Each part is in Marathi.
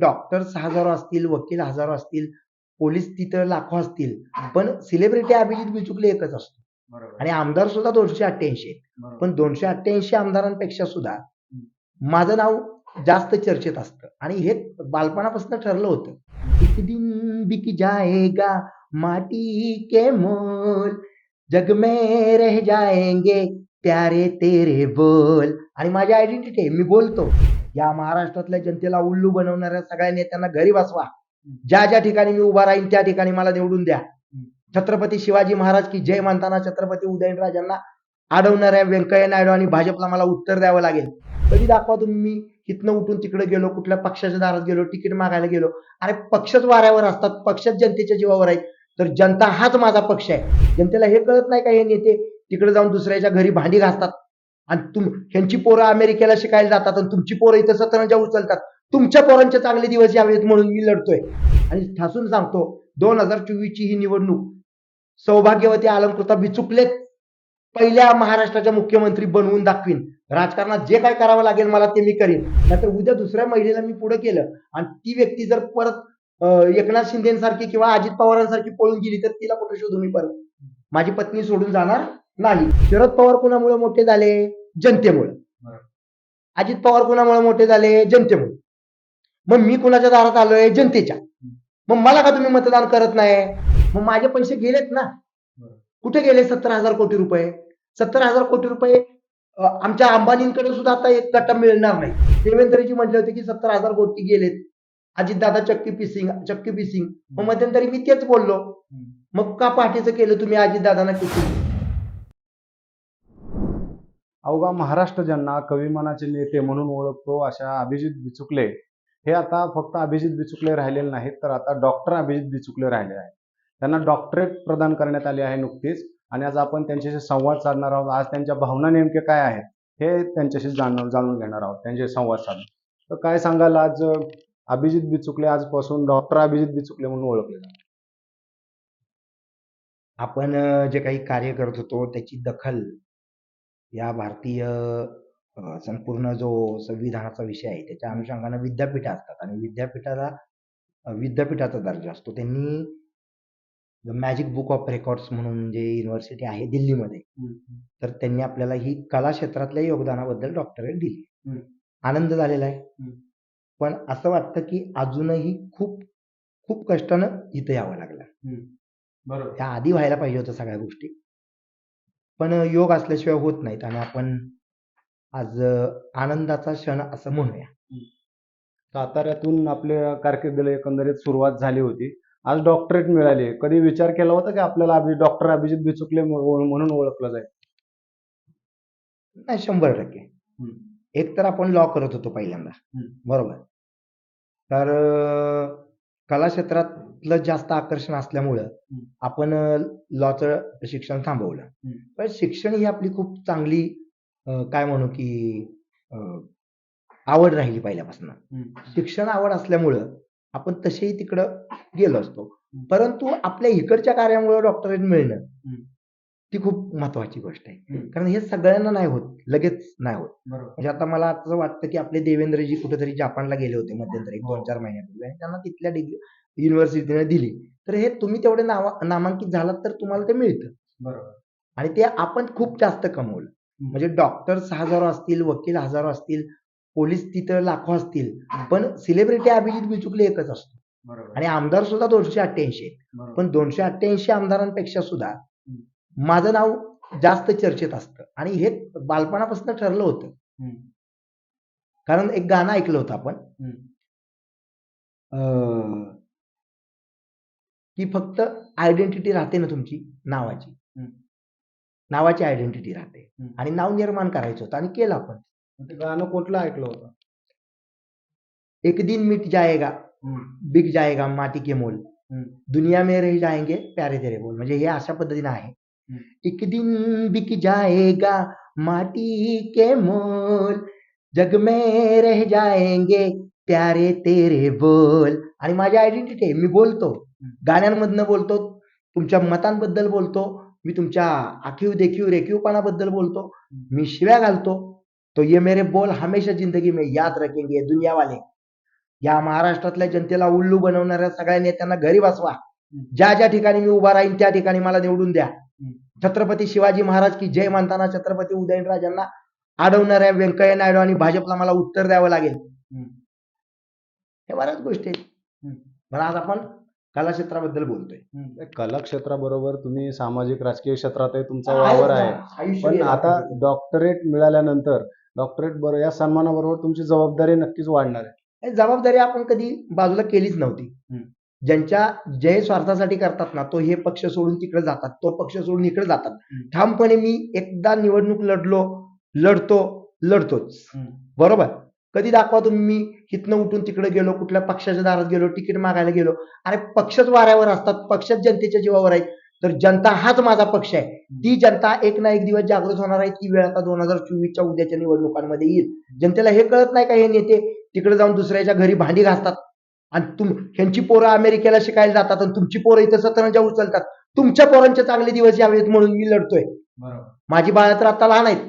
डॉक्टर्स हजारो असतील वकील हजारो असतील पोलीस तिथं लाखो असतील पण सेलिब्रिटी अभिजित बिचुकले एकच असतो. आणि आमदार सुद्धा दोनशे अठ्ठ्याऐंशी. पण दोनशे अठ्ठ्याऐंशी आमदारांपेक्षा सुद्धा माझं नाव जास्त चर्चेत असतं. आणि हे बालपणापासून ठरलं होतं. एक दिन बिक जाएगा माटी के मोल. जग में रह जाएंगे प्यारे तेरे बोल. आणि माझी आयडेंटिटी आहे मी बोलतो. या महाराष्ट्रातल्या जनतेला उल्लू बनवणाऱ्या सगळ्या नेत्यांना घरी बसवा. ज्या ज्या ठिकाणी मी उभा राहीन त्या ठिकाणी मला निवडून द्या. छत्रपती शिवाजी महाराज की जय म्हणताना छत्रपती उदयनराजांना अडवणाऱ्या व्यंकय्या नायडू आणि भाजपला मला उत्तर द्यावं लागेल. कधी दाखवा तुम्ही मी इथनं उठून तिकडे गेलो कुठल्या पक्षाच्या दारात गेलो तिकीट मागायला गेलो. अरे पक्षच वाऱ्यावर असतात पक्षच जनतेच्या जीवावर आहे तर जनता हाच माझा पक्ष आहे. जनतेला हे कळत नाही का हे नेते तिकडे जाऊन दुसऱ्याच्या घरी भांडी घासतात? आणि तुम ह्यांची पोरं अमेरिकेला शिकायला जातात आणि तुमची पोरं इथं सतरंजा उचलतात. तुमच्या पोरांचे चांगले दिवस यावेत म्हणून मी लढतोय. आणि ठासून सांगतो दोन हजार चोवीसची ही निवडणूक सौभाग्यवती अलंकृता बिचुकलेत पहिल्या महाराष्ट्राच्या मुख्यमंत्री बनवून दाखवीन. राजकारणात जे काय करावं लागेल मला ते मी करीन. नाहीतर उद्या दुसऱ्या महिलेला मी पुढे केलं. आणि ती व्यक्ती जर परत एकनाथ शिंदेसारखी किंवा अजित पवारांसारखी पळून गेली तर तिला कुठे शोधून मी परत? माझी पत्नी सोडून जाणार नाही. शरद पवार कुणामुळे मोठे झाले? जनतेमुळे. अजित पवार कुणामुळे मोठे झाले? जनतेमुळे. मग मी कुणाच्या दारात आलोय? जनतेच्या. मग मला का तुम्ही मतदान करत नाही मग माझे पैसे गेलेत ना. कुठे गेले सत्तर हजार कोटी रुपये? सत्तर हजार कोटी रुपये आमच्या अंबानींकडे सुद्धा आता एक गट्टा मिळणार नाही. देवेंद्रजी म्हटले होते की सत्तर हजार कोटी गेलेत. अजितदादा चक्की पिसिंग चक्की पिसिंग. मग मध्यंतरी मी तेच बोललो. मग का पहाटेचं केलं तुम्ही अजितदादांना किती? अवघा महाराष्ट्र ज्यांना कविमनाचे नेते म्हणून ओळखतो अशा अभिजित बिचुकले हे आता फक्त अभिजित बिचुकले राहिलेले नाहीत तर आता डॉक्टर अभिजित बिचुकले राहिले आहेत. त्यांना डॉक्टरेट प्रदान करण्यात आली आहे नुकतीच आणि आज आपण त्यांच्याशी संवाद साधणार आहोत. आज त्यांच्या भावना नेमक्या काय आहेत हे त्यांच्याशी जाणून जाणून घेणार आहोत त्यांचे संवाद साधून. तर काय सांगाल आज अभिजित बिचुकले आजपासून डॉक्टर अभिजित बिचुकले म्हणून ओळखले जातात? आपण जे काही कार्य करत होतो त्याची दखल या भारतीय संपूर्ण जो संविधानाचा विषय आहे त्याच्या अनुषंगानं विद्यापीठ असतात आणि विद्यापीठाला विद्यापीठाचा दर्जा असतो. त्यांनी the magic book of records म्हणून जे युनिव्हर्सिटी आहे दिल्लीमध्ये तर त्यांनी आपल्याला ही कला क्षेत्रातल्या योगदानाबद्दल डॉक्टरेट दिली. आनंद झालेला आहे. पण असं वाटतं की अजूनही खूप खूप कष्टानं इथं यावं लागलं. बरोबर. त्या आधी व्हायला पाहिजे होतं सगळ्या गोष्टी. पण योग असल्याशिवाय होत नाहीत आणि आपण आज आनंदाचा क्षण असं म्हणूया. साताऱ्यातून आपल्या कारकिर्दीला एकंदरीत सुरुवात झाली होती. आज डॉक्टरेट मिळाली. कधी विचार केला होता की आपल्याला अभि डॉक्टर अभिजित बिचुकले म्हणून ओळखलं जाईल? नाही शंभर टक्के. एक तर आपण लॉ करत होतो पहिल्यांदा. बरोबर. तर अं, कला क्षेत्रातलं जास्त आकर्षण असल्यामुळं. आपण लॉचं शिक्षण थांबवलं. पण शिक्षण ही आपली खूप चांगली काय म्हणू की आवड राहिली पहिल्यापासून शिक्षण आवड असल्यामुळं आपण तसेही तिकडं गेलो असतो परंतु आपल्या इकडच्या कार्यामुळे डॉक्टरेट मिळणं. ती खूप महत्वाची गोष्ट आहे. कारण हे सगळ्यांना नाही होत लगेच नाही होत. म्हणजे आता मला असं वाटतं की आपले देवेंद्रजी कुठेतरी जापानला गेले होते मध्यंतरी हो. दोन चार महिन्यापूर्वी. आणि त्यांना तिथल्या डिग्री युनिव्हर्सिटीने दिली. तर हे तुम्ही तेवढे नावा नामांकित झालात तर तुम्हाला ते मिळतं. बरोबर. आणि ते आपण खूप जास्त कमवलं. म्हणजे डॉक्टर्स हजारो असतील वकील हजारो असतील पोलीस तिथं लाखो असतील पण सेलिब्रिटी अभिजित बिचुकले एकच असतो. आणि आमदार सुद्धा दोनशे अठ्ठ्याऐंशी. पण दोनशे अठ्ठ्याऐंशी आमदारांपेक्षा सुद्धा माझं नाव जास्त चर्चेत असतं. आणि हे बालपणापासून ठरलं होतं. कारण एक गाणं ऐकलं होतं आपण. की फक्त आयडेंटिटी राहते ना तुमची नावाची. नावाची आयडेंटिटी राहते. आणि नाव निर्माण करायचं होतं आणि केलं आपण. गाणं कुठलं ऐकलं होतं? एक दिन मिट जाएगा बिक जाएगा माटी के मोल. दुनिया में रह जाएंगे प्यारे तेरे बोल. म्हणजे हे अशा पद्धतीने आहे. एक दिन बिक जाएगा माटी के मोल। जग में रह जाएंगे प्यारे तेरे बोल। आणि माझी आयडेंटिटी आहे मी बोलतो. गाण्यांमधनं बोलतो तुमच्या मतांबद्दल बोलतो मी तुमच्या आखीव देखीव रेखीवपणाबद्दल बोलतो मी शिव्या घालतो. तो ये मेरे बोल हमेशा जिंदगी में याद रखेंगे दुनियावाले. या महाराष्ट्रातल्या जनतेला उल्लू बनवणाऱ्या सगळ्या नेत्यांना घरी बसवा. ज्या ज्या ठिकाणी मी उभा राहीन त्या ठिकाणी मला निवडून द्या. छत्रपती शिवाजी महाराज की जय म्हणताना छत्रपती उदयनराजांना अडवणाऱ्या व्यंकय्या नायडू आणि भाजपला मला उत्तर द्यावं लागेल. हे बऱ्याच गोष्टी. पण आज आपण कला क्षेत्राबद्दल बोलतोय. कला क्षेत्राबरोबर तुम्ही सामाजिक राजकीय क्षेत्रात तुमचा वावर आहे. पण आता. डॉक्टरेट मिळाल्यानंतर डॉक्टरेट बरोबर या सन्मानाबरोबर तुमची जबाबदारी नक्कीच वाढणार आहे. हे जबाबदारी आपण कधी बाजूला केलीच नव्हती. ज्यांच्या जे स्वार्थासाठी करतात ना तो हे पक्ष सोडून तिकडे जातात तो पक्ष सोडून इकडे जातात. ठामपणे मी एकदा निवडणूक लढलो लढतो लढतोच. बरोबर? कधी दाखवा तुम्ही मी इथनं उठून तिकडे गेलो कुठल्या पक्षाच्या दारात गेलो तिकीट मागायला गेलो. अरे पक्षच वाऱ्यावर असतात पक्षच जनतेच्या जीवावर आहेत. तर जनता हाच माझा पक्ष आहे. ती जनता एक ना एक दिवस जागृत होणार आहे ती वेळ आता दोन हजार चोवीसच्या उद्याच्या निवडणुकांमध्ये येईल. जनतेला हे कळत नाही का हे नेते तिकडे जाऊन दुसऱ्याच्या घरी भांडी घासतात? आणि तुम ह्यांची पोरं अमेरिकेला शिकायला जातात आणि तुमची पोरं इथं सतरंजा उचलतात. तुमच्या पोरांचे चांगले दिवस यावेत म्हणून मी लढतोय. माझी बाळा तर आता लहान आहेत.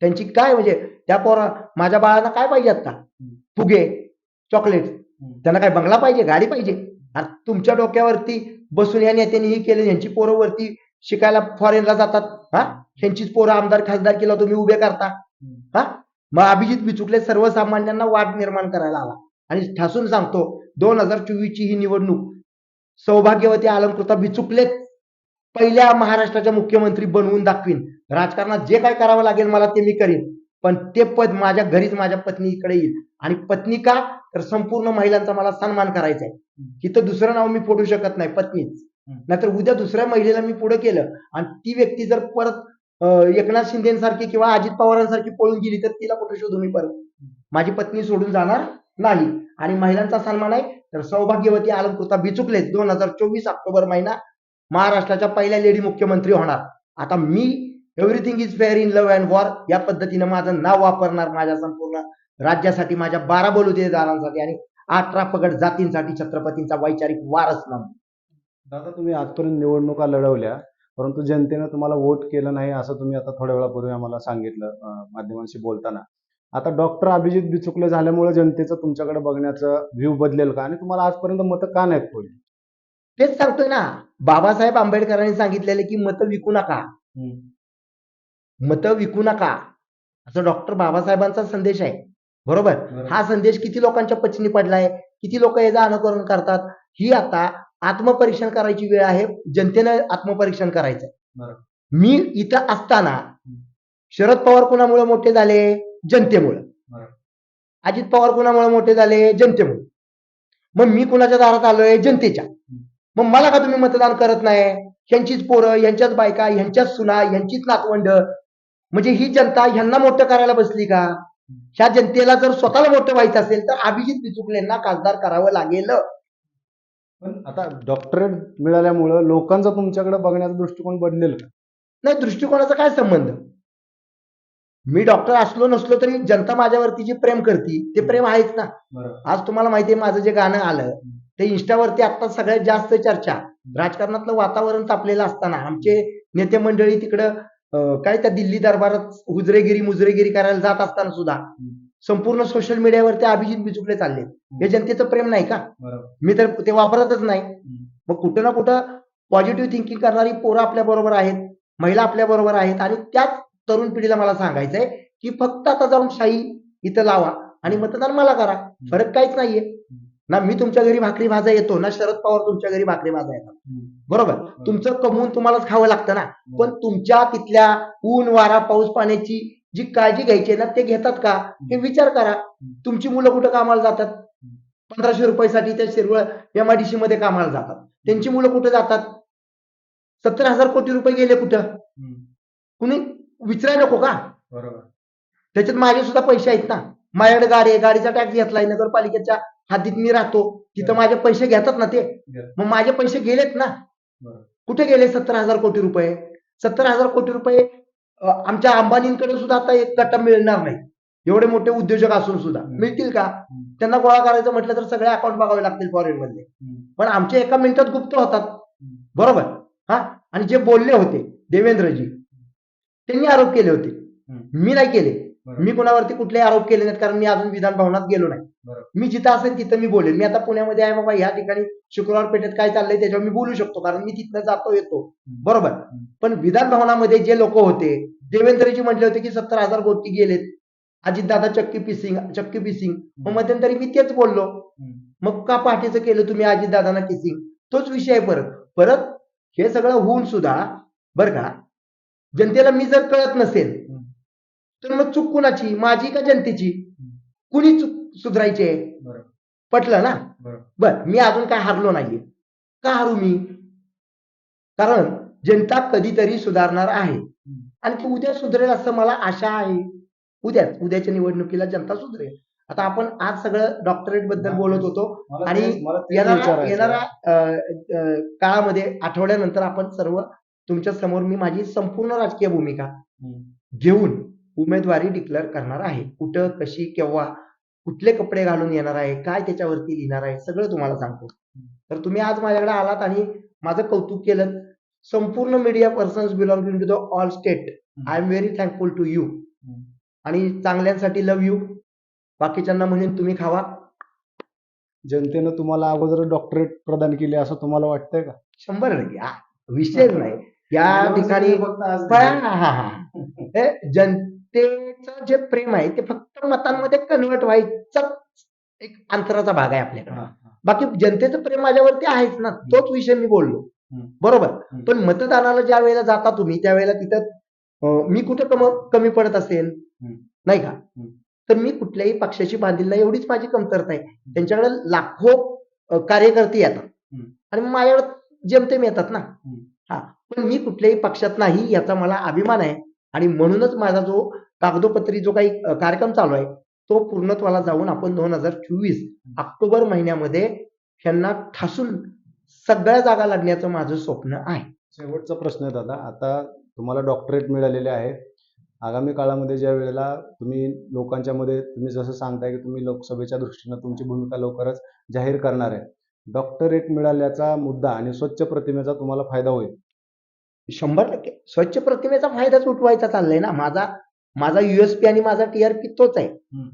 त्यांची काय म्हणजे त्या पोरा माझ्या बाळांना काय पाहिजे आता? फुगे चॉकलेट. त्यांना काय बंगला पाहिजे गाडी पाहिजे? आणि तुमच्या डोक्यावरती बसून या नेत्यांनी ही केले यांची पोरं वरती शिकायला फॉरेनला जातात. हा? ह्यांचीच पोरं आमदार खासदार केला तुम्ही उभे करता. हा? मग अभिजित बिचुकले सर्वसामान्यांना वाट निर्माण करायला आला. आणि ठासून सांगतो दोन हजार चोवीसची ही निवडणूक सौभाग्यवती अलंकृता बिचुकलेत पहिल्या महाराष्ट्राच्या मुख्यमंत्री बनवून दाखवीन. राजकारणात जे काय करावं लागेल मला ते मी करीन. पण ते पद माझ्या घरीच माझ्या पत्नीकडे येईल. आणि पत्नी का? तर संपूर्ण महिलांचा मला सन्मान करायचा आहे. इथं दुसरं नाव मी फोडू शकत नाही पत्नीच. नाहीतर उद्या दुसऱ्या महिलेला मी पुढे केलं. आणि ती व्यक्ती जर परत एकनाथ शिंदेसारखी किंवा अजित पवारांसारखी पळून गेली तर तिला कुठे शोधू मी परत? माझी पत्नी सोडून जाणार? नाही. आणि महिलांचा सन्मान आहे. तर सौभाग्यवती अलंकृता बिचुकले दोन हजार चोवीस ऑक्टोबर महिना महाराष्ट्राच्या पहिल्या लेडी मुख्यमंत्री होणार. आता मी everything is fair in love and war या पद्धतीनं माझं नाव वापरणार माझ्या संपूर्ण राज्यासाठी माझ्या बारा बलुतेदारांसाठी आणि अठरा पगड जातींसाठी छत्रपतींचा वैचारिक वारस म्हणून. दादा तुम्ही आजपर्यंत निवडणुका लढवल्या परंतु जनतेनं तुम्हाला वोट केलं नाही असं तुम्ही आता थोड्या वेळापूर्वी आम्हाला सांगितलं माध्यमांशी बोलताना. आता डॉक्टर अभिजित बिचुकले झाल्यामुळे जनतेचं तुमच्याकडे बघण्याचं व्ह्यू बदलेल का? आणि तुम्हाला आजपर्यंत मतं का नाहीत पडली? तेच सांगतोय ना. बाबासाहेब आंबेडकरांनी सांगितलेलं की मतं विकू नका. मतं विकू नका. असं डॉक्टर बाबासाहेबांचा संदेश आहे. बरोबर? हा संदेश किती लोकांच्या पचनी पडलाय? किती लोक याचं अनुकरण करतात? ही आता आत्मपरीक्षण करायची वेळ आहे. जनतेनं आत्मपरीक्षण करायचं बरोबर. मी इथं असताना शरद पवार कुणामुळे मोठे झाले? जनतेमुळे. अजित पवार कुणामुळे मोठे झाले? जनतेमुळे. मग मी कुणाच्या दारात आलोय? जनतेच्या. मग मला का तुम्ही मतदान करत नाही? ह्यांचीच पोरं ह्यांच्याच बायका ह्यांच्याच सुना ह्यांचीच नातवंड. म्हणजे ही जनता ह्यांना मोठं करायला बसली का? ह्या जनतेला जर स्वतःला मोठं व्हायचं असेल तर अभिजित बिचुकलेंना खासदार करावं लागेल. पण आता डॉक्टरेट मिळाल्यामुळं लोकांचा तुमच्याकडे बघण्याचा दृष्टिकोन बदलेल का? नाही दृष्टिकोनाचा काय संबंध? मी डॉक्टर असलो नसलो तरी जनता माझ्यावरती जे प्रेम करते ते प्रेम आहेच ना. आज तुम्हाला माहितीये माझं जे गाणं आलं ते इंस्टावरती आता सगळ्यात जास्त चर्चा. राजकारणातलं वातावरण तापलेलं असताना आमचे नेते मंडळी तिकडं काय त्या दिल्ली दरबारात हुजरेगिरी मुजरेगिरी करायला जात असताना सुद्धा संपूर्ण सोशल मीडियावरती अभिजित बिचुकले चालले. हे जनतेचं प्रेम नाही का? मी तर ते वापरतच नाही. मग कुठं ना कुठं पॉझिटिव्ह थिंकिंग करणारी पोरं आपल्या बरोबर आहेत महिला आपल्या बरोबर आहेत आणि त्याच तरुण पिढीला मला सांगायचंय की फक्त आता जाऊन शाही इथं लावा आणि मतदान मला करा. फरक काहीच नाहीये. ना मी तुमच्या घरी भाकरी भाजा येतो ना शरद पवार तुमच्या घरी भाकरी भाजा येतात. बरोबर? तुमचं कमवून तुम्हालाच खावं लागतं ना. पण तुमच्या तिथल्या ऊन वारा पाऊस पाण्याची जी काळजी घ्यायची ना ते घेतात का? हे विचार करा. तुमची मुलं कुठं कामाला जातात? पंधराशे रुपयासाठी त्या शिरवळ एमआयडीसी मध्ये कामाला जातात. त्यांची मुलं कुठे जातात? सत्तर हजार कोटी रुपये गेले कुठं? कुणी विचारायला नको का? बरोबर. त्याच्यात माझे सुद्धा पैसे आहेत ना. माझ्याकडे गाडी आहे गाडीचा टॅक्स घेतलाय नगरपालिकेच्या हद्दीत मी राहतो. तिथं माझे पैसे घेतात ना ते. मग माझे पैसे गेलेत ना. कुठे गेले सत्तर हजार कोटी रुपये? सत्तर हजार कोटी रुपये आमच्या अंबानींकडे सुद्धा आता एक गट्टा मिळणार नाही. एवढे मोठे उद्योजक असून सुद्धा. मिळतील का? त्यांना गोळा करायचं म्हटलं तर सगळे अकाउंट बघावे लागतील फॉरेन मधले. पण आमचे एका मिनिटात गुप्त होतात. बरोबर? हा? आणि जे बोलले होते देवेंद्रजी त्यांनी आरोप केले होते. मी नाही केले. मी कुणावरती कुठलेही आरोप केले नाहीत कारण मी अजून विधान भवनात गेलो नाही. मी जिथं असेल तिथं मी बोलेन. मी आता पुण्यामध्ये आहे बाबा या ठिकाणी शुक्रवार पेठेत काय चाललंय त्याच्यावर मी बोलू शकतो कारण मी तिथनं जातो येतो. बरोबर. पण विधान भवनामध्ये जे लोक होते देवेंद्रजी म्हटले होते की सत्तर हजार कोटी गेलेत. अजितदादा चक्की पिसिंग चक्की पिसिंग. मग मध्यंतरी मी तेच बोललो. मग का पहाटेचं केलं तुम्ही अजितदादांना किसिंग? तोच विषय आहे परत. परत हे सगळं होऊन सुद्धा बरं का जनतेला मी जर कळत नसेल. तर मग चूक कुणाची? माझी का जनतेची? कुणी चूक सुधारायची? आहे. पटलं ना. बर. मी अजून काय हारलो नाहीये. का हारू मी? कारण जनता कधीतरी सुधारणार आहे. आणि ती उद्या सुधरेल असं मला आशा आहे. उद्या उद्याच्या निवडणुकीला जनता सुधरेल. आता आपण आज सगळं डॉक्टरेटबद्दल बोलत होतो आणि येणारा अ, काळामध्ये आठवड्यानंतर आपण सर्व तुमच्यासमोर मी माझी संपूर्ण राजकीय भूमिका. घेऊन उमेदवारी डिक्लेअर करणार आहे. कुठं कशी केव्हा कुठले कपडे घालून येणार आहे काय त्याच्यावरती लिहिणार आहे सगळं तुम्हाला सांगतो. तर तुम्ही आज माझ्याकडे आलात आणि माझं कौतुक केलं. संपूर्ण media persons belonging to the all state I am very thankful to you. आणि चांगल्यांसाठी लव यू बाकीच्यांना म्हणून तुम्ही खावा. जनतेनं तुम्हाला अगोदर डॉक्टरेट प्रदान केली असं तुम्हाला वाटतंय का? शंभर टक्के. विषयच नाही. या ठिकाणी हा, हा, हा. हे जनतेचं जे प्रेम आहे ते फक्त मतांमध्ये कन्वर्ट व्हायचा एक अंतराचा भाग आहे आपल्याकडे. बाकी जनतेचं प्रेम माझ्यावरती आहेच ना तोच विषय मी बोललो. बरोबर. पण मतदानाला ज्या वेळेला जाता तुम्ही त्यावेळेला तिथं मी कुठं कम कमी पडत असेल. नाही का तर मी कुठल्याही पक्षाची बांधील नाही एवढीच माझी कमतरता आहे त्यांच्याकडे लाखो कार्यकर्ते येतात. आणि माझ्याकडे जेमतेम येतात ना. हा. पण मी कुठल्याही पक्षात नाही याचा मला अभिमान आहे. आणि म्हणूनच माझा जो कागदोपत्री जो काही कार्यक्रम चालू आहे तो पूर्णत्वाला जाऊन आपण दोन हजार चोवीस ऑक्टोबर महिन्यामध्ये ह्यांना ठासून सगळ्या जागा लढण्याचं माझं स्वप्न आहे. शेवटचा प्रश्न आहे दादा. आता तुम्हाला डॉक्टरेट मिळालेले आहे आगामी काळामध्ये ज्या वेळेला तुम्ही लोकांच्या मध्ये तुम्ही जसं सांगताय की तुम्ही लोकसभेच्या दृष्टीनं तुमची भूमिका लवकरच जाहीर करणार आहे. डॉक्टरेट मिळाल्याचा मुद्दा आणि स्वच्छ प्रतिमेचा तुम्हाला फायदा होईल. शंभर टक्के. स्वच्छ प्रतिमेचा फायदाच उठवायचा चाललाय ना. माझा माझा युएसपी आणि माझा टीआरपी तोच आहे.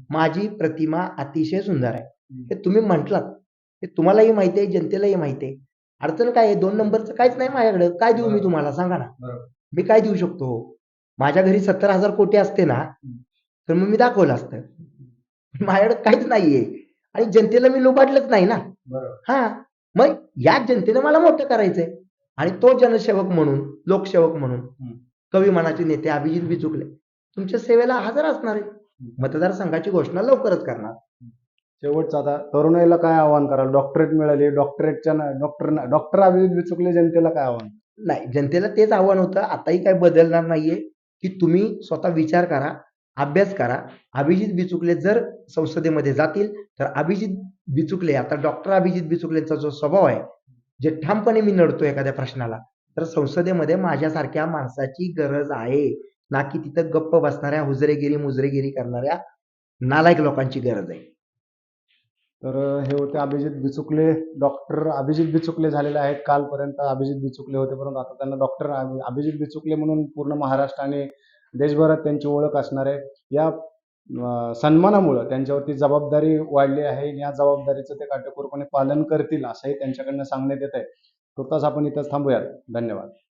माझी प्रतिमा अतिशय सुंदर आहे. हे तुम्ही म्हटलात. हे तुम्हालाही माहिती आहे जनतेलाही माहिती आहे. अडचण काय आहे? दोन नंबरचं काहीच नाही माझ्याकडे. काय देऊ मी. तुम्हाला? सांगा ना. मी काय देऊ शकतो? माझ्या घरी सत्तर हजार कोटी असते ना तर मग मी दाखवलं असतं. माझ्याकडे काहीच नाहीये. आणि जनतेला मी लुबाडलंच नाही ना. हा. मग या जनतेनं मला मोठं करायचंय. आणि तो जनसेवक म्हणून लोकसेवक म्हणून. कवी मनाचे नेते अभिजित बिचुकले तुमच्या सेवेला हजर असणार आहे. मतदारसंघाची घोषणा लवकरच करणार. शेवटचं आता तरुणाईला काय आवाहन कराल? डॉक्टरेट मिळाली डॉक्टरेटच्या डॉक्टर डॉक्टर अभिजित बिचुकले जनतेला काय आव्हान? नाही जनतेला तेच आव्हान होतं आताही काही बदलणार नाहीये की तुम्ही स्वतः विचार करा अभ्यास करा. अभिजित बिचुकले जर संसदेमध्ये जातील तर अभिजित बिचुकले आता डॉक्टर अभिजित बिचुकलेंचा जो स्वभाव आहे जे ठामपणे मी नडतो एखाद्या प्रश्नाला तर संसदेमध्ये माझ्यासारख्या माणसाची गरज आहे. ना की तिथं गप्प बसणाऱ्या हुजरेगिरी मुजरेगिरी करणाऱ्या नालायक लोकांची गरज आहे. तर हे होते अभिजित बिचुकले. डॉक्टर अभिजित बिचुकले झालेले आहेत कालपर्यंत. अभिजित बिचुकले होते परंतु आता त्यांना डॉक्टर अभिजित बिचुकले म्हणून पूर्ण महाराष्ट्राने देशभरात त्यांची ओळख असणार आहे या सन्मानामुळं त्यांच्यावरती जबाबदारी वाढली आहे. या जबाबदारीचं ते काटेकोरपणे पालन करतील असंही त्यांच्याकडनं सांगण्यात येत आहे तुर्तास आपण इथंच थांबूयात. धन्यवाद.